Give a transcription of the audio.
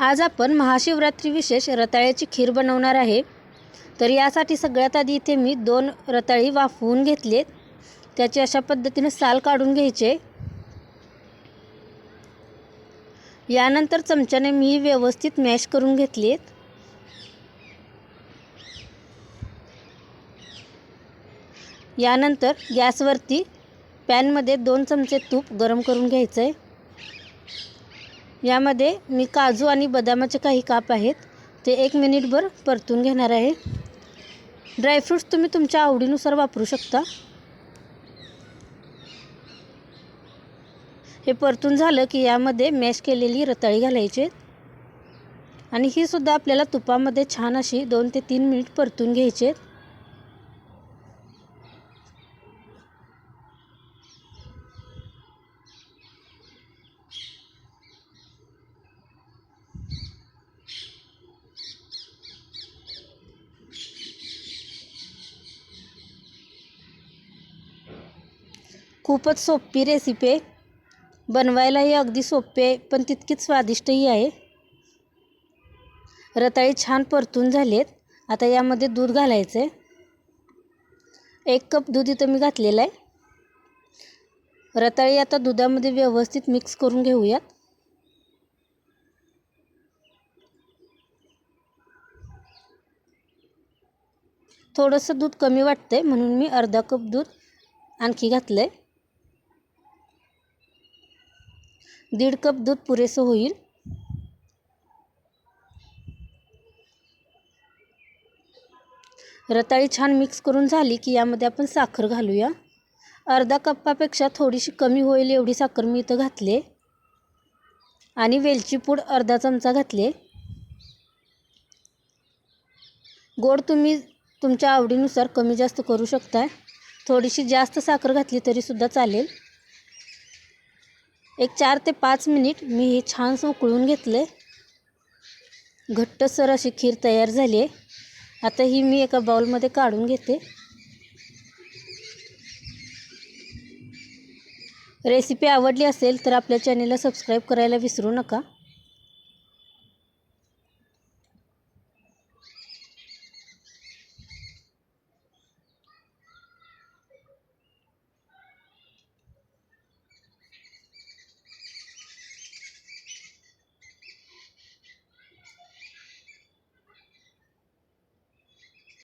आज आपण महाशिवरात्री विशेष रताळ्याची खीर बनवणार आहे. तर यासाठी सगळ्यात आधी इथे मी दोन रताळी वाफवून घेतलेत. त्याचे अशा पद्धतीने साल काढून घ्यायचे. यानंतर चमच्याने मी व्यवस्थित मॅश करून घेतलेत. यानंतर गॅसवरती पॅनमध्ये दोन चमचे तूप गरम करून घ्यायचं आहे यामध्ये मी काजू आणि बदामाचे काही काप आहेत. ते एक मिनिटभर परतून घेणार आहे. ड्रायफ्रूट्स तुम्ही तुमच्या आवडीनुसार वापरू शकता. हे परतून झालं की यामध्ये मॅश केलेली रताळी घालायची. आणि ही सुद्धा आपल्याला तुपामध्ये छान अशी दोन ते तीन मिनिट परतून घ्यायचे. खूपच सोपी रेसिपी आहे. बनवायलाही अगदी सोपी आहे पण तितकीच स्वादिष्टही आहे. रताळी छान परतून झालेत. आता यामध्ये दूध घालायचं आहे एक कप दूध इथं मी घातलेलं आहे. रताळी आता दुधामध्ये व्यवस्थित मिक्स करून घेऊयात. थोडंसं दूध कमी वाटतं आहे म्हणून मी अर्धा कप दूध आणखी घातलं आहे दीड कप दूध पुरेसं होईल. रताळी छान मिक्स करून झाली की यामध्ये आपण साखर घालूया. अर्धा कप्पापेक्षा थोडीशी कमी होईल एवढी साखर मी इथं घातले. आणि वेलची पूड अर्धा चमचा घातले. गोड तुम्ही तुमच्या आवडीनुसार कमी जास्त करू शकता थोडीशी जास्त साखर घातली तरीसुद्धा चालेल. एक चार ते पाच मिनिट मी हे छानसं उकळून घेतलं घट्टसर अशी खीर तयार झाली आहे. आता ही मी एका बाउलमध्ये काढून घेते. रेसिपी आवडली असेल तर आपल्या चॅनेलला सबस्क्राईब करायला विसरू नका.